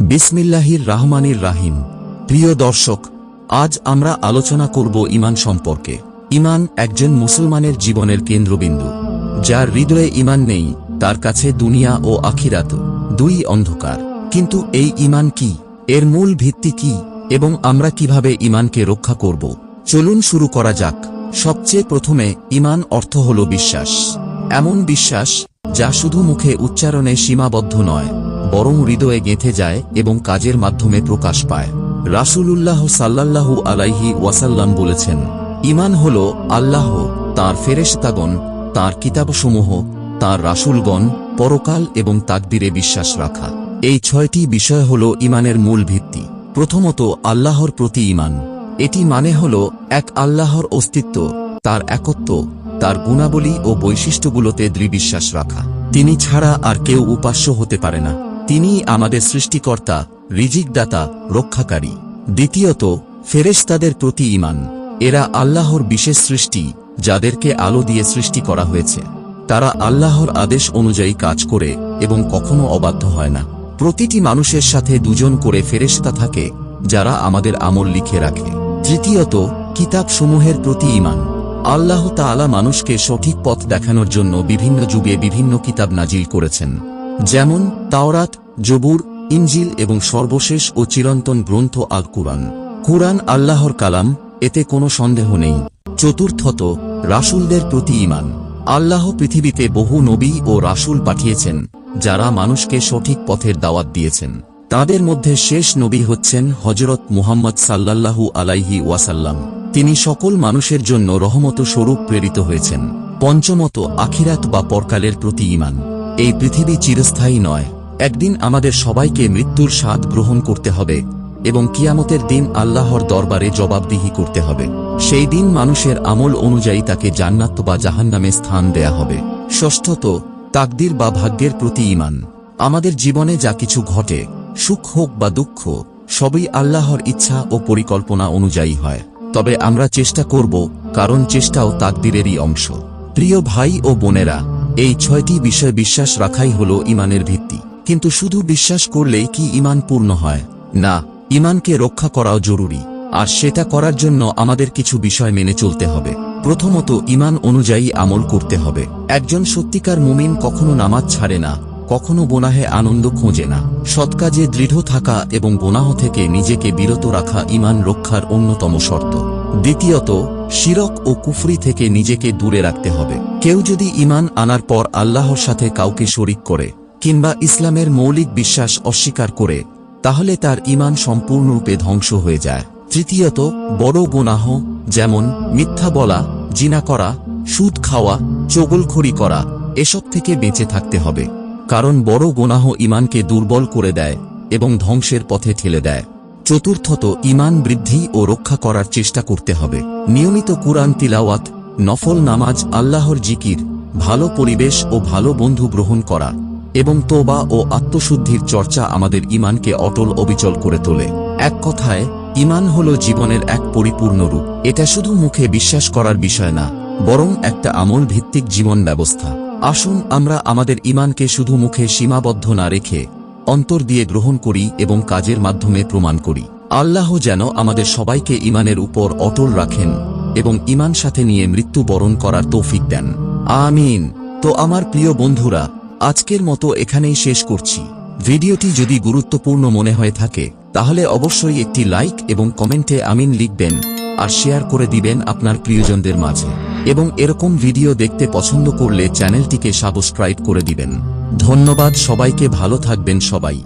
বিসমিল্লাহির রাহমানির রাহিম। প্রিয় দর্শক, আজ আমরা আলোচনা করব ইমান সম্পর্কে। ইমান একজন মুসলমানের জীবনের কেন্দ্রবিন্দু, যার হৃদয়ে ইমান নেই, তার কাছে দুনিয়া ও আখিরাত দুই অন্ধকার। কিন্তু এই ইমান কি? এর মূল ভিত্তি কি? এবং আমরা কীভাবে ইমানকে রক্ষা করব? চলুন শুরু করা যাক। সবচেয়ে প্রথমে ইমান অর্থ হল বিশ্বাস। এমন বিশ্বাস যা শুধু মুখে উচ্চারণে সীমাবদ্ধ নয় বরং হৃদয়ে গেঁথে যায় এবং কাজের মাধ্যমে প্রকাশ পায়। রাসূলুল্লাহ সাল্লাল্লাহু আলাইহি ওয়াসাল্লাম বলেছেন ইমান হল আল্লাহ, তার ফেরেশতাগণ, তার কিতাবসমূহ, তার রাসূলগণ, পরকাল এবং তাকদিরে বিশ্বাস রাখা। এই ছয়টি বিষয় হল ইমানের মূল ভিত্তি। প্রথমত, আল্লাহর প্রতি ইমান এটি মানে হল এক আল্লাহর অস্তিত্ব, তার একত্ব, তার গুণাবলী ও বৈশিষ্ট্যগুলোতে দৃঢ় বিশ্বাস রাখা। তিনি ছাড়া আর কেউ উপাস্য হতে পারে না। তিনি আমাদের সৃষ্টিকর্তা, রিজিকদাতা, রক্ষাকারী। দ্বিতীয়ত, ফেরেশতাদের প্রতি ইমান এরা আল্লাহর বিশেষ সৃষ্টি, যাদেরকে আলো দিয়ে সৃষ্টি করা হয়েছে। তারা আল্লাহর আদেশ অনুযায়ী কাজ করে এবং কখনো অবাধ্য হয় না। প্রতিটি মানুষের সাথে দুজন করে ফেরেশতা থাকে, যারা আমাদের আমল লিখে রাখে। তৃতীয়ত, কিতাবসমূহের প্রতি ইমান আল্লাহ তাআলা মানুষকে সঠিক পথ দেখানোর জন্য বিভিন্ন যুগে বিভিন্ন কিতাব নাজিল করেছেন। যেমন তাওরাত, জবুর ইঞ্জিল এবং সর্বশেষ ও চিরন্তন গ্রন্থ আল কুরআন। কুরআন আল্লাহর কালাম, এতে কোনো সন্দেহ নেই। চতুর্থত, রাসূলদের প্রতি ইমান আল্লাহ পৃথিবীতে বহু নবী ও রাসূল পাঠিয়েছেন, যারা মানুষকে সঠিক পথের দাওয়াত দিয়েছেন। তাদের মধ্যে শেষ নবী হচ্ছেন হজরত মুহাম্মদ সাল্লাল্লাহু আলাইহি ওয়াসাল্লাম। তিনি সকল মানুষের জন্য রহমত স্বরূপ প্রেরিত হয়েছেন। পঞ্চমত, আখিরাত বা পরকালের প্রতি ইমান এই পৃথিবী চিরস্থায়ী নয়। একদিন আমাদের সবাইকে মৃত্যুর স্বাদ গ্রহণ করতে হবে এবং কিয়ামতের দিন আল্লাহর দরবারে জবাবদিহি করতে হবে। সেই দিন মানুষের আমল অনুযায়ী তাকে জান্নাত বা জাহান্নামে স্থান দেয়া হবে। ষষ্ঠত, তাকদির বা ভাগ্যের প্রতি ইমান আমাদের জীবনে যা কিছু ঘটে, সুখ হোক বা দুঃখ, সবই আল্লাহর ইচ্ছা ও পরিকল্পনা অনুযায়ী হয়। তবে আমরা চেষ্টা করব, কারণ চেষ্টাও তাকদিরেরই অংশ। প্রিয় ভাই ও বোনেরা এই ছয়টি বিষয় বিশ্বাস রাখাই হল ইমানের ভিত্তি। কিন্তু শুধু বিশ্বাস করলেই কি ইমান পূর্ণ হয়? না, ইমানকে রক্ষা করাও জরুরি, আর সেটা করার জন্য আমাদের কিছু বিষয় মেনে চলতে হবে। প্রথমত, ইমান অনুযায়ী আমল করতে হবে। একজন সত্যিকার মুমিন কখনো নামাজ ছাড়ে না, কখনো বোনাহে আনন্দ খোঁজে না। সৎ কাজে দৃঢ় থাকা এবং বোনাহ থেকে নিজেকে বিরত রাখা ইমান রক্ষার অন্যতম শর্ত। দ্বিতীয়ত, শিরক ও কুফরি থেকে নিজেকে দূরে রাখতে হবে। কেউ যদি ইমান আনার পর আল্লাহর সাথে কাউকে শরিক করে, কিংবা ইসলামের মৌলিক বিশ্বাস অস্বীকার করে, তাহলে তার ইমান সম্পূর্ণরূপে ধ্বংস হয়ে যায়। তৃতীয়ত, বড় গুনাহ, যেমন মিথ্যা বলা, জিনা করা, সুদ খাওয়া, চগলখড়ি করা, এসব থেকে বেঁচে থাকতে হবে। কারণ বড় গোনাহ ইমানকে দুর্বল করে দেয় এবং ধ্বংসের পথে ঠেলে দেয়। চতুর্থত ইমান বৃদ্ধি ও রক্ষা করার চেষ্টা করতে হবে। নিয়মিত কুরআন তিলাওয়াত নফল নামাজ আল্লাহর জিকির, ভালো পরিবেশ ও ভালো বন্ধু গ্রহণ করা এবং তোবা ও আত্মশুদ্ধির চর্চা আমাদের ইমানকে অটল অবিচল করে তোলে। এক কথায় ইমান হল জীবনের এক পরিপূর্ণ রূপ। এটা শুধু মুখে বিশ্বাস করার বিষয় না, বরং একটা আমল ভিত্তিক জীবন ব্যবস্থা। আসুন আমরা আমাদের ইমানকে শুধু মুখে সীমাবদ্ধ না রেখে অন্তর দিয়ে গ্রহণ করি এবং কাজের মাধ্যমে প্রমাণ করি। আল্লাহ যেন আমাদের সবাইকে ইমানের উপর অটল রাখেন। এবং ইমান সাথে নিয়ে মৃত্যু বরণ করার তৌফিক দেন। আমিন। তো আমার প্রিয় বন্ধুরা, আজকের মতো এখানেই শেষ করছি। ভিডিওটি যদি গুরুত্বপূর্ণ মনে হয়ে থাকে, তাহলে অবশ্যই একটি লাইক এবং কমেন্টে আমিন লিখবেন আর শেয়ার করে দিবেন আপনার প্রিয়জনদের মাঝে। এবং এরকম ভিডিও দেখতে পছন্দ করলে চ্যানেলটিকে সাবস্ক্রাইব করে দিবেন। ধন্যবাদ সবাইকে, ভালো থাকবেন সবাই।